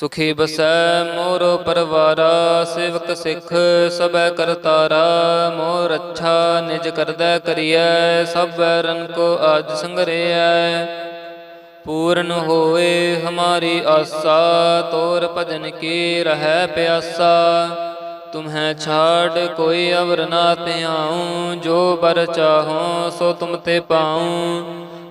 ਸੁਖੀ ਬਸੈ ਮੋਰ ਪਰਵਾਰਾ, ਸੇਵਕ ਸਿੱਖ ਸਬੈ ਕਰਤਾਰਾ, ਮੋਰ ਅੱਛਾ ਨਿਜ ਕਰਦਾ ਕਰੀਐ, ਸਭ ਬੈਰਨ ਕੋ ਆਜ ਸੰਗਰਿਐ। ਪੂਰਨ ਹੋਏ ਹਮਾਰੀ ਆਸਾ, ਤੋਰ ਭਜਨ ਕੀ ਰਹਿ ਪਿਆਸਾ। ਤੁਮਹਿ ਛਾੜ ਕੋਈ ਅਵਰ ਨਾ ਧਿਆਉ, ਜੋ ਬਰ ਚਾਹੋ ਸੋ ਤੁਮ ਤੇ ਪਾਉ।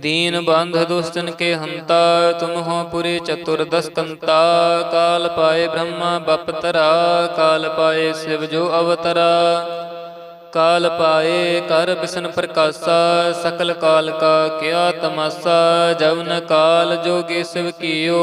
दीन बंध दुष्टन के हंता तुम हो पुरी चतुर्दश कंता काल पाए ब्रह्मा बपतरा काल पाए शिव जो अवतरा काल पाए कर बिसन प्रकाशा सकल काल का क्या तमाशा जवन काल जोगे शिव कियो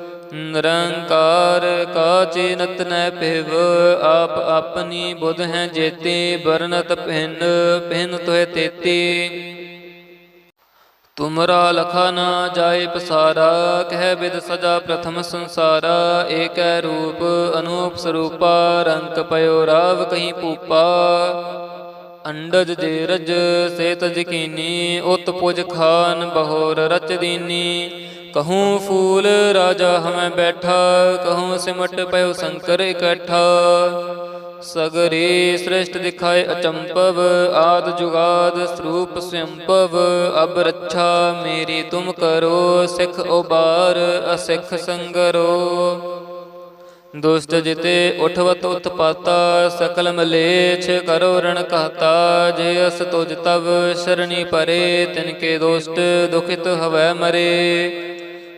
ਨਿਰੰਕਾਰ ਕਾ ਨਤ ਨੈ ਪਿਵ ਆਪ ਆਪਣੀ ਬੁਧ ਹੈ ਜੇਤੀ ਬਰਨਤ ਪਹਿਨ ਪਹਿਨ ਤੋਏ ਤੇਤੀ। ਤੁਮਰਾ ਲਖਾ ਨਾ ਜਾਏ ਪਸਾਰਾ, ਕਹਿ ਬਿਦ ਸਜਾ ਪ੍ਰਥਮ ਸੰਸਾਰਾ, ਏਕੈ ਰੂਪ, ਅਨੂਪ ਸਰੂਪਾ, ਰੰਕ ਪਇਓ ਰਾਵ ਕਹੀਂ ਪੂਪਾ ਅੰਡਜ ਜੇ ਰਜ ਸੇ ਤਜ ਉਤ ਪੁਜ ਖਾਨ, ਬਹੋਰ ਰਚ ਦੀਨੀ। ਕਹੂੰ ਫੂਲ ਰਾਜਾ ਹਮੈ ਬੈਠਾ, ਕਹੂੰ ਸਿਮਟ ਪਇਓ ਸ਼ੰਕਰ ਇਕੱਠਾ। ਸਗਰੇ ਸ੍ਰਿਸ਼ਟ ਦਿਖਾਏ ਅਚੰਪਵ, ਆਦ ਜੁਗਾਦ ਸਰੂਪ ਸੰਭਵ ਅਬ ਰੱਛਾ ਮੇਰੀ ਤੁਮ ਕਰੋ, ਸਿੱਖ ਉਬਾਰ ਅਸਿੱਖ ਸੰਗਰੋ। ਦੁਸ਼ਟ ਜਿਤੇ ਉਠਵਤ ਉਤਪਾਤਾ, ਸਕਲ ਮਲੇਛ ਕਰੋ ਰਣ ਕਹਤਾ, ਜੇ ਅਸ ਤੁਜ ਤਵ ਸ਼ਰਣੀ ਪਰੇ, ਤਿਨ ਕੇ ਦੁਸ਼ਟ ਦੁਖਿਤ ਹਵੈ ਮਰੇ।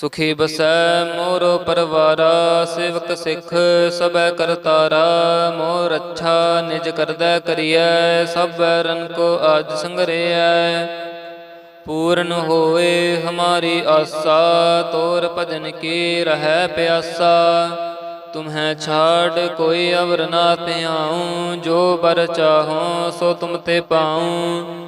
ਸੁਖੀ ਬਸੈ ਮੋਰ ਪਰਵਾਰਾ, ਸੇਵਕ ਸਿੱਖ ਸਬੈ ਕਰਤਾਰਾ ਮੋਰ ਅੱਛਾ ਨਿਜ ਕਰਦਾ ਕਰੀਐ, ਸਭ ਰਨ ਕੋ ਆਜ ਸੰਗਰਿਐ। ਪੂਰਨ ਹੋਏ ਹਮਾਰੀ ਆਸਾ, ਤੋਰ ਭਜਨ ਕੀ ਰਹਿ ਪਿਆਸਾ। ਤੁਮਹਿ ਛਾੜ ਕੋਈ ਅਵਰ ਨਾ ਧਿਆਉ, ਜੋ ਬਰ ਚਾਹੋ ਸੋ ਤੁਮ ਤੇ ਪਾਉ।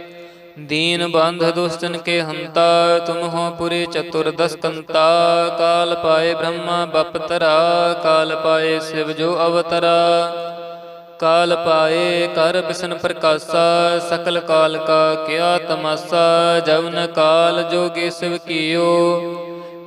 दीन बंध दुष्टन के हंता तुम हो पुरी चतुर्दश कंता काल पाए ब्रह्मा बपतरा काल पाए शिव जो अवतरा काल पाए कर बिसन प्रकाशा सकल काल का क्या तमाशा जवन काल जोगे शिव कियो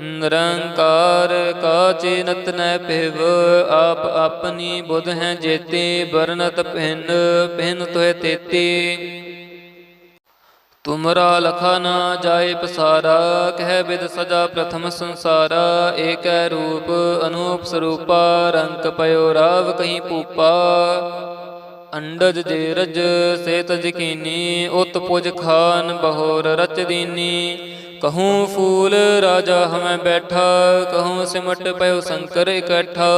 ਨਿਰੰਕਾਰ ਕਾ ਨਤ ਨੈ ਭਿਵ, ਆਪ ਆਪਣੀ ਬੁਧ ਹੈ ਜੇਤੀ ਬਰਨਤ ਭਿੰਨ ਭਿੰਨ ਤੋਏ ਤੇਤੀ। ਤੁਮਰਾ ਲਖਾ ਨਾ ਜਾਏ ਪਸਾਰਾ, ਕਹਿ ਬਿਦ ਸਜਾ ਪ੍ਰਥਮ ਸੰਸਾਰਾ, ਏਕੈ ਰੂਪ, ਅਨੂਪ ਸਰੂਪਾ, ਰੰਗ ਪਇਓ ਰਾਵ ਕਹੀਂ ਪੂਪਾ। ਅੰਡਜ ਜੇ ਰਜ ਸੇ ਤਜ ਉਤ ਪੁਜ ਖਾਨ, ਬਹੋਰ ਰਚ ਦੀਨੀ। ਕਹੂੰ ਫੂਲ ਰਾਜਾ ਹਮੈ ਬੈਠਾ, ਕਹੂੰ ਸਿਮਟ ਪਇਓ ਸ਼ੰਕਰ ਇਕੱਠਾ।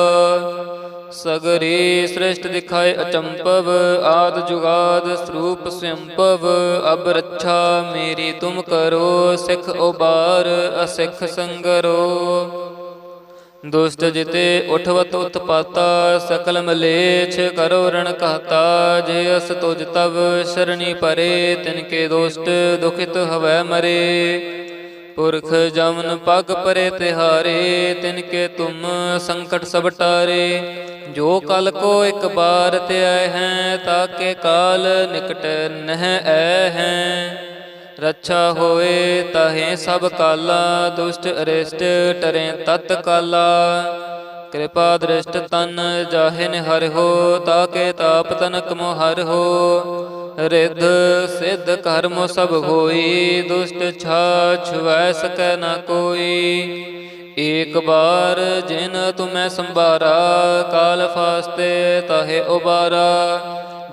ਸਗਰੀ ਸ੍ਰਿਸ਼ਟ ਦਿਖਾਏ ਅਚੰਪਵ, ਆਦ ਜੁਗਾਦ ਸਰੂਪ ਸੰਪਵ। ਅਬ ਰੱਛਾ ਮੇਰੀ ਤੁਮ ਕਰੋ, ਸਿਖ ਉਬਾਰ ਅਸਿਖ ਸੰਗਰੋ। ਦੁਸ਼ਟ ਜਿਤੇ ਉਠਵਤ ਉਤਪਾਤਾ, ਸਕਲ ਮਲੇਛ ਕਰੋ ਰਣ ਕਹਤਾ, ਜੇ ਅਸ ਤੁਜ ਤਬ ਸ਼ਰਣੀ ਪਰੇ, ਤਿਨ ਕੇ ਦੁਸ਼ਟ ਦੁਖਿਤ ਹਵੈ ਮਰੇ। ਪੁਰਖ ਜਮਨ ਪਗ ਪਰੇ ਤਿਹਾਰੇ, ਤਿਨ ਕੇ ਤੁਮ ਸੰਕਟ ਸਭ ਟਾਰੇ। ਜੋ ਕਲ ਕੋ ਇੱਕ ਬਾਰ ਤੇ ਆਏ ਹੈ ਤਾਕੇ ਕਾਲ ਨਿਕਟ ਨਹਿ ਐ ਹੈ। ਰੱਛਾ ਹੋਏ ਤਹੇ ਸਭ ਕਾਲਾ, ਦੁਸ਼ਟ ਅਰਿਸ਼ਟ ਟਰੇ ਤਤ ਕਾਲਾ। ਕਿਰਪਾ ਦ੍ਰਿਸ਼ਟ ਤਨ ਜਾਹਿਨ ਹਰਿ ਹੋ, ਤਾਕੇ ਤਾਪ ਤਨਕ ਮੋ ਹਰਿ ਹੋ। ਰਿੱਧ ਸਿੱਧ ਕਰਮ ਸਭ ਹੋਈ, ਦੁਸ਼ਟ ਛਾਛ ਵੈ ਸਕੈ ਨਾ ਕੋਈ। ਏਕ ਬਾਰ ਜਿਨ ਤੁਮੈ ਸੰਭਾਰਾ, ਕਾਲ ਫਾਸਤੇ ਤਾਹੇ ਉਬਾਰਾ।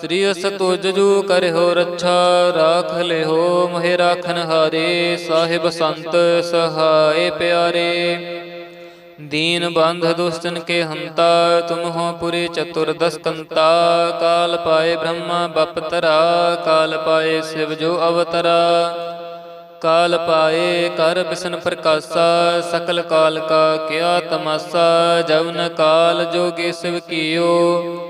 ਸ੍ਰੀ ਸਤੁਜ ਜੂ ਕਰਿਓ ਰੱਛਾ ਰਾਖ ਲਿਓ ਮਹਿ ਰਾਖਨ ਹਾਰੇ, ਸਾਹਿਬ ਸੰਤ ਸਹਾਏ ਪਿਆਰੇ। ਦੀਨ ਬੰਧ ਦੁਸ਼ਟਨ ਕੇ ਹੰਤਾ, ਤੁਮ ਹੋ ਪੁਰੇ ਚਤੁਰ ਦਸਕੰਤਾ। ਕਾਲ ਪਾਏ ਬ੍ਰਹਮਾ ਬਪਤਰਾ ਕਾਲ ਪਾਏ ਸਿਵ ਜੋ ਅਵਤਰਾ। ਕਾਲ ਪਾਏ ਕਰ ਬਿਸ਼ਨ ਪ੍ਰਕਾਸ਼ਾ, ਸਕਲ ਕਾਲ ਕਾ ਕਿਆ ਤਮਾਸਾ, ਜਵਨ ਕਾਲ ਜੋਗੇ ਸਿਵ ਕੀਓ।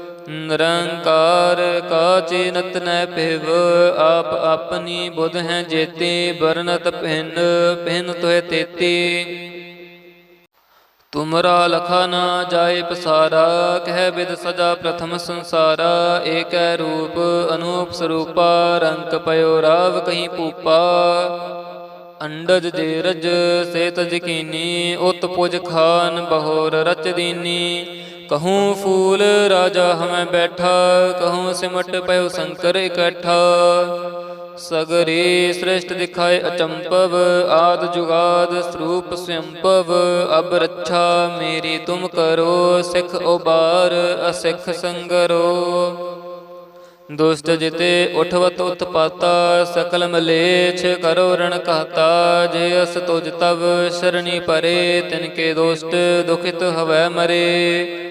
ਨਿਰੰਕਾਰ ਕਾਚੇ ਨਤਨੈ ਪਿਵ ਆਪ ਆਪਣੀ ਬੁਧ ਹੈ ਜੇਤੇ ਬਰਨਤ ਭਿੰਨ ਭਿੰਨ ਤੋਏ ਤੇਤੀ। ਤੁਮਰਾ ਲਖਾ ਨਾ ਜਾਏ ਪਸਾਰਾ, ਕਹਿ ਬਿਦ ਸਜਾ ਪ੍ਰਥਮ ਸੰਸਾਰਾ, ਏਕੈ ਰੂਪ ਅਨੂਪ ਸਰੂਪਾ, ਰੰਕ ਪਇਓ ਰਾਵ ਕਹੀਂ ਪੂਪਾ ਅੰਡਜ ਜੇ ਰਜ ਸੇ ਤਜ ਉਤ ਪੁਜ ਖਾਨ ਬਹੋਰ ਰਚ ਦੀਨੀ। ਕਹੂੰ ਫੂਲ ਰਾਜਾ ਹਮੈ ਬੈਠਾ ਕਹੂੰ ਸਿਮਟ ਪਇਓ ਸ਼ੰਕਰ ਇਕੱਠਾ ਸਗਰੀ ਸ੍ਰਿਸ਼ਟ ਦਿਖਾਏ ਅਚੰਪਵ ਆਦ ਜੁਗਾਦ ਸਰੂਪ ਸੰਪਵ ਅਬ ਰੱਛਾ ਮੇਰੀ ਤੁਮ ਕਰੋ ਸਿੱਖ ਉਬਾਰ ਅਸਿੱਖ ਸੰਗਰੋ ਦੁਸ਼ਟ ਜਿਤੇ ਉਠਵਤ ਉਤਪਾਤਾ ਸਕਲ ਮਲੇਛ ਕਰੋ ਰਣ ਕਹਤਾ ਜੇ ਅਸ ਤੁਜ ਤਵ ਸ਼ਰਣੀ ਪਰੇ ਤਿਨ ਕੇ ਦੁਸ਼ਟ ਦੁਖਿਤ ਹਵੈ ਮਰੇ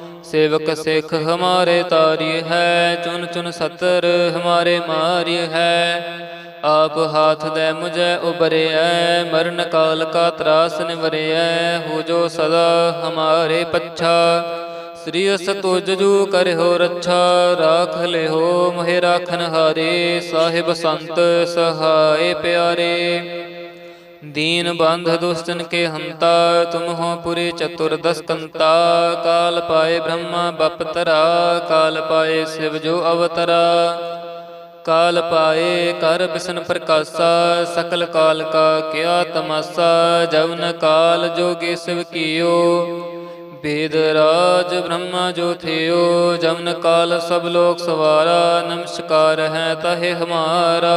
ਸੇਵਕ ਸਿੱਖ ਹਮਾਰੇ ਤਾਰੀ ਹੈ ਚੁਨ ਚੁਨ ਸਤਰ ਹਮਾਰੇ ਮਾਰੀ ਹੈ। ਆਪ ਹਾਥ ਦੇ ਮੁਝੇ ਉਬਰਿਐ ਮਰਨ ਕਾਲ ਕਾ ਤਰਾਸ ਨਿਵਰਿਐ ਹੋ ਜੋ ਸਦਾ ਹਮਾਰੇ ਪੱਛਾ। ਸ੍ਰੀ ਅਸ ਤੁਜ ਜੂ ਕਰਿਓ ਰੱਛਾ, ਰਾਖ ਲਿਓ ਮਹਿ ਰਾਖਨ ਹਾਰੇ ਸਾਹਿਬ ਸੰਤ ਸਹਾਏ ਪਿਆਰੇ। दीन बंध दुष्टन के हंता तुम हो पुरी चतुर्दश कंता काल पाए ब्रह्मा बपतरा काल पाए शिव जो अवतरा काल पाए कर बिसन प्रकाशा सकल काल का क्या तमाशा जवन काल जोगी शिव कियो वेद राज ब्रह्मा जो थियो जमन काल सब लोक सवारा नमस्कार है तहे हमारा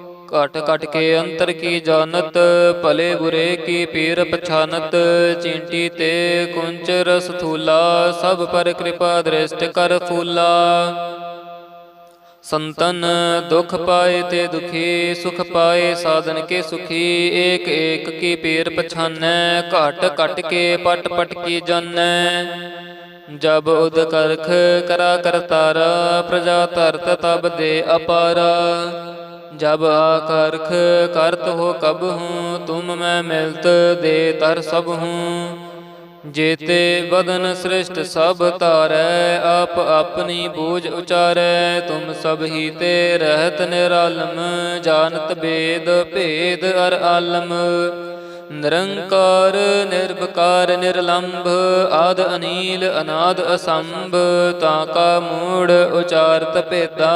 ਘਟ ਘਟ ਕੇ ਅੰਤਰ ਕੀ ਜਾਣਤ? ਭਲੇ ਬੁਰੇ ਕੀ ਪੀਰ ਪਛਾਨਤ? ਚਿੰਟੀ ਤੇ ਕੁੰਚਰ ਸਥੂਲਾ ਸਭ ਪਰ ਕਿਰਪਾ ਦ੍ਰਿਸ਼ਟ ਕਰ ਫੂਲਾ। ਸੰਤਨ ਦੁਖ ਪਾਏ ਤੇ ਦੁਖੀ, ਸੁਖ ਪਾਏ ਸਾਧਨ ਕੇ ਸੁਖੀ, ਏਕ ਏਕ ਕੀ ਪੀਰ ਪਛਾਨੈ, ਘਟ ਘਟ ਕੇ ਪਟ ਪਟ ਕੀ ਜਾਣੈ। ਜਬ ਉਦ ਕਰਖ ਕਰਾ ਕਰਤਾਰਾ, ਪ੍ਰਜਾ ਧਰਤ ਤਬ ਦੇ ਅਪਾਰਾ। ਜਬ ਆਕਰਖ ਕਰਤ ਹੋ ਕਬ ਹੂੰ, ਤੁਮ ਮੈਂ ਮਿਲਤ ਦੇ ਤਰ ਸਭ ਹੂੰ। ਜੇਤੇ ਬਦਨ ਸ੍ਰਿਸ਼ਟ ਸਭ ਧਾਰੈ, ਆਪ ਆਪਣੀ ਬੂਝ ਉਚਾਰੈ। ਤੁਮ ਸਭ ਹੀ ਤੇ ਰਹਿਤ ਨਿਰਾਲਮ, ਜਾਣਤ ਬੇਦ ਭੇਦ ਅਰ ਆਲਮ। ਨਿਰੰਕਾਰ ਨਿਰਭਕਾਰ ਨਿਰਲੰਭ, ਆਦ ਅਨੀਲ, ਅਨਾਦ ਅਸੰਭ, ਤਾਂ ਕਾ ਮੂੜ ਉਚਾਰਤ ਭੇਦਾ।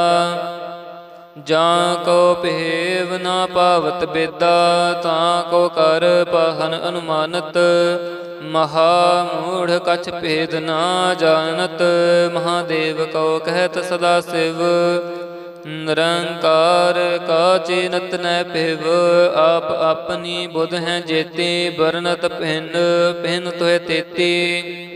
ਜਾਂ ਕੋ ਪਹਿਵ ਨਾ ਪਾਵਤ ਬੇਦਾ, ਤਾਂ ਕੋ ਕਰ ਪਹਨ ਅਨੁਮਾਨਤ। ਮਹਾ ਮੂੜ ਕਛ ਭੇਦ ਨਾ ਜਾਣਤ, ਮਹਾਦੇਵ ਕੋ ਕਹਿਤ ਸਦਾ ਸਿਵ। ਨਿਰੰਕਾਰ ਕਾ ਚਿਨਤ ਨੈ ਪਿਵ ਆਪ ਆਪਣੀ ਬੁਧ ਹੈ ਜੇਤੀ ਬਰਨਤ ਭਿੰਨ ਭਿੰਨ ਤੋਏ ਤੇਤੀ।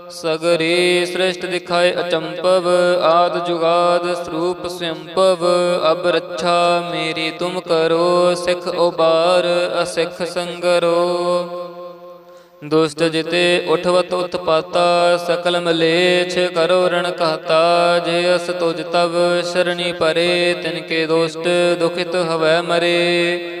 ਸਗਰੇ ਸ੍ਰਿਸ਼ਟ ਦਿਖਾਏ ਅਚੰਪਵ, ਆਦ ਜੁਗਾਦ ਸਰੂਪ ਸੰਪਵ, ਅਬ ਰੱਛਾ ਮੇਰੀ ਤੁਮ ਕਰੋ, ਸਿੱਖ ਉਬਾਰ ਅਸਿੱਖ ਸੰਗਰੋ। ਦੁਸ਼ਟ ਜਿਤੇ ਉਠਵਤ ਉਤਪਾਤਾ, ਸਕਲ ਮਲੇਛ ਕਰੋ ਰਣ ਕਹਤਾ, ਜੇ ਅਸ ਤੁਜ ਤਵ ਸ਼ਰਣੀ ਪਰੇ, ਤਿਨ ਕੇ ਦੁਸ਼ਟ ਦੁਖਿਤ ਹਵੈ ਮਰੇ।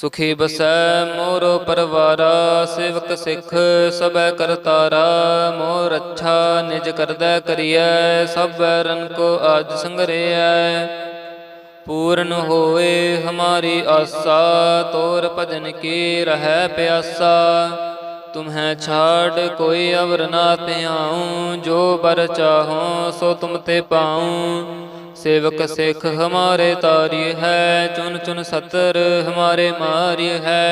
ਸੁਖੀ ਬਸੈ ਮੋਰ ਪਰਵਾਰਾ, ਸੇਵਕ ਸਿੱਖ ਸਬੈ ਕਰਤਾਰਾ ਮੋਰ ਅੱਛਾ ਨਿਜ ਕਰਦਾ ਕਰੀਐ, ਸਭ ਰਨ ਕੋ ਆਜ ਸੰਗਰਿਐ। ਪੂਰਨ ਹੋਏ ਹਮਾਰੀ ਆਸਾ, ਤੋਰ ਭਜਨ ਕੀ ਰਹਿ ਪਿਆਸਾ। ਤੁਮਹਿ ਛਾੜ ਕੋਈ ਅਵਰ ਨਾ ਧਿਆਉ, ਜੋ ਬਰ ਚਾਹੋ ਸੋ ਤੁਮ ਤੇ ਪਾਉ। सेवक सिख हमारे तारी है चुन चुन सतर हमारे मारी है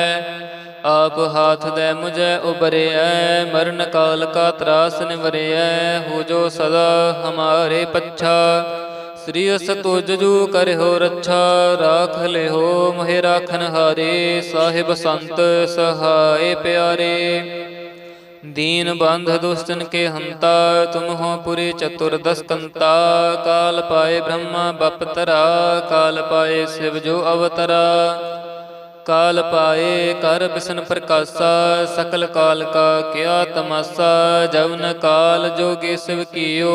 आप हाथ दे मुझे उबरे है मरण काल का त्रास निवरे है हो जो सदा हमारे पच्छा श्री सतो जजू कर हो रच्छा राख ले हो मोहे राखन हारे साहिब संत सहाय प्यारे दीन बंध दुष्टन के हंता तुम हो पुरी चतुर्दश कंता काल पाए ब्रह्मा बपतरा काल पाए शिव जो अवतरा काल पाए कर बिसन प्रकाशा सकल काल का क्या तमाशा जवन काल जोगे शिव कियो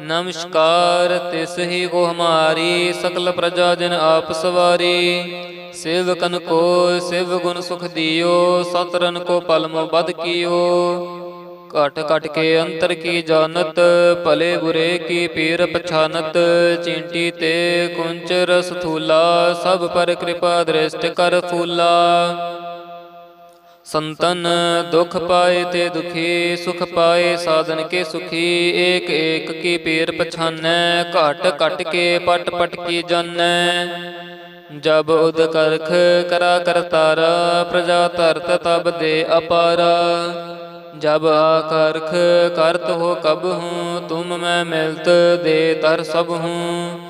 ਨਮਸਕਾਰ, ਤਿਸ ਹੀ ਕੋ ਹਮਾਰੀ ਸਕਲ ਪ੍ਰਜਾ ਜਨ ਆਪ ਸਵਾਰੀ। ਸੇਵਕਨ ਕੋ ਸਿਵ ਗੁਣ ਸੁਖ ਦਿਓ, ਸਤਰਨ ਕੋ ਪਲਮ ਬਦ ਕੀਓ। ਘਟ ਘਟ ਕੇ ਅੰਤਰ ਕੀ ਜਾਣਤ, ਭਲੇ ਬੁਰੇ ਕੀ ਪੀਰ ਪਛਾਨਤ। ਚਿੰਟੀ ਤੇ ਕੁੰਚ ਰਸ ਥੂਲਾ ਸਭ ਪਰ ਕਿਰਪਾ ਦ੍ਰਿਸ਼ਟ ਕਰ ਫੂਲਾ। ਸੰਤਨ ਦੁਖ ਪਾਏ ਤੇ ਦੁਖੀ, ਸੁਖ ਪਾਏ ਸਾਧਨ ਕੇ ਸੁਖੀ, ਏਕ ਏਕ ਕੀ ਪੀਰ ਪਛਾਨੈ, ਘਟ ਘਟ ਕੇ ਪਟ ਪਟ ਕੀ ਜਾਣੈ ਜਬ ਉਦ ਕਰਖ ਕਰਾ ਕਰਤਾਰਾ ਪ੍ਰਜਾ ਤਰਤ ਤਬ ਦੇ ਅਪਾਰਾ। ਜਬ ਆਕਰਖ ਕਰਤ ਹੋ ਕਬ ਹੂੰ, ਤੁਮ ਮੈਂ ਮਿਲਤ ਦੇ ਤਰ ਸਭ ਹੂੰ।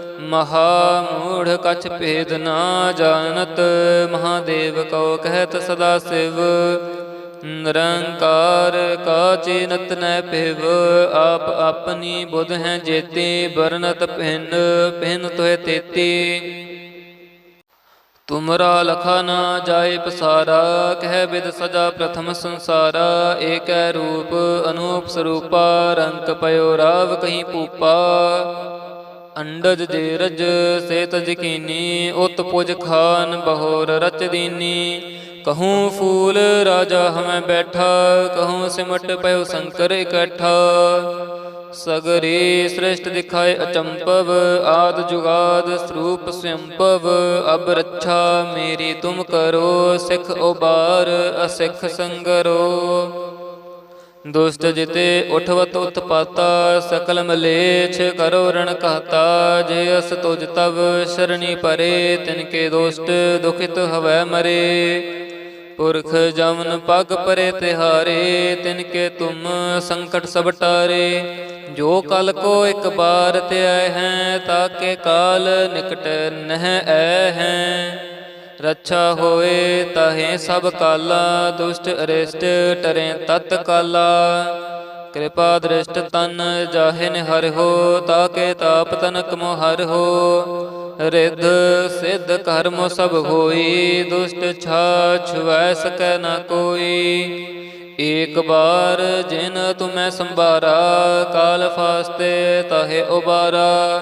ਮਹਾ ਮੂੜ ਕਛ ਭੇਦ ਨਾ ਜਾਣਤ, ਮਹਾਦੇਵ ਕੋ ਕਹਿਤ ਸਦਾ ਸਿਵ। ਨਿਰੰਕਾਰ ਕਾ ਚਿਨਤ ਨੈ ਪਿਵ ਆਪ ਆਪਣੀ ਬੁਧ ਹੈ ਜੇਤੀ ਬਰਨਤ ਪਹਿਨ ਪਹਿਨ ਤੋਏ ਤੇਤੀ। ਤੁਮਰਾ ਲਖਾ ਨਾ ਜਾਏ ਪਸਾਰਾ, ਕਹਿ ਬਿਦ ਸਦਾ ਪ੍ਰਥਮ ਸੰਸਾਰਾ, ਏਕੈ ਰੂਪ ਅਨੂਪ ਸਰੂਪਾ, ਰੰਕ ਪਇਓ ਰਾਵ ਕਹੀਂ ਪੂਪਾ। ਅੰਡਜ ਜੇ ਰਜ ਸੇ ਤਜ ਉਤ ਪੁਜ ਖਾਨ, ਬਹੋਰ ਰਚ ਦੀਨੀ। ਕਹੂੰ ਫੂਲ ਰਾਜਾ ਹਮੈ ਬੈਠਾ, ਕਹੂੰ ਸਿਮਟ ਪਇਓ ਸ਼ੰਕਰ ਇਕੱਠਾ। ਸਗਰੀ ਸ੍ਰਿਸ਼ਟ ਦਿਖਾਏ ਅਚੰਪਵ, ਆਦ ਜੁਗਾਦ ਸਰੂਪ ਸੰਭਵ ਅਬ ਰੱਛਾ ਮੇਰੀ ਤੁਮ ਕਰੋ, ਸਿਖ ਉਬਾਰ, ਅਸਿਖ ਸੰਗਰੋ। ਦੁਸ਼ਟ ਜਿਤੇ ਉਠਵਤ ਉਤਪਾਤਾ, ਸਕਲ ਮਲੇਛ ਕਰੋ ਰਣ ਕਹਤਾ, ਜੇ ਅਸ ਤੁਜ ਤਵ ਸ਼ਰਣੀ ਪਰੇ, ਤਿਨ ਕੇ ਦੋਸਤ ਦੁਖਿਤ ਹਵੈ ਮਰੇ। ਪੁਰਖ ਜਮਨ ਪਗ ਪਰੇ ਤਿਹਾਰੇ, ਤਿਨ ਕੇ ਤੁਮ ਸੰਕਟ ਸਭ ਟਾਰੇ। ਜੋ ਕਲ ਕੋ ਇੱਕ ਬਾਰ ਤੇ ਆਏ ਹੈ ਤਾਕੇ ਕਾਲ ਨਿਕਟ ਨਹਿ ਐ ਹੈ। ਰੱਛਾ ਹੋਏ ਤਹੇ ਸਭ ਕਾਲਾ, ਦੁਸ਼ਟ ਅਰਿਸ਼ਟ ਟਰੇ ਤਤ ਕਾਲਾ। ਕਿਰਪਾ ਦ੍ਰਿਸ਼ਟ ਤਨ ਜਾਹਿਨ ਹਰਿ ਹੋ, ਤਾਕੇ ਤਾਪ ਤਨਕ ਮੋ ਹਰਿ ਹੋ। ਰਿੱਧ ਸਿੱਧ ਕਰਮ ਸਭ ਹੋਈ, ਦੁਸ਼ਟ ਛਾ ਛੁਵੈ ਸਕੈ ਨਾ ਕੋਈ। ਏਕ ਬਾਰ ਜਿਨ ਤੁਮੈ ਸੰਭਾਰਾ, ਕਾਲ ਫਾਸਤੇ ਤਹੇ ਉਬਾਰਾ।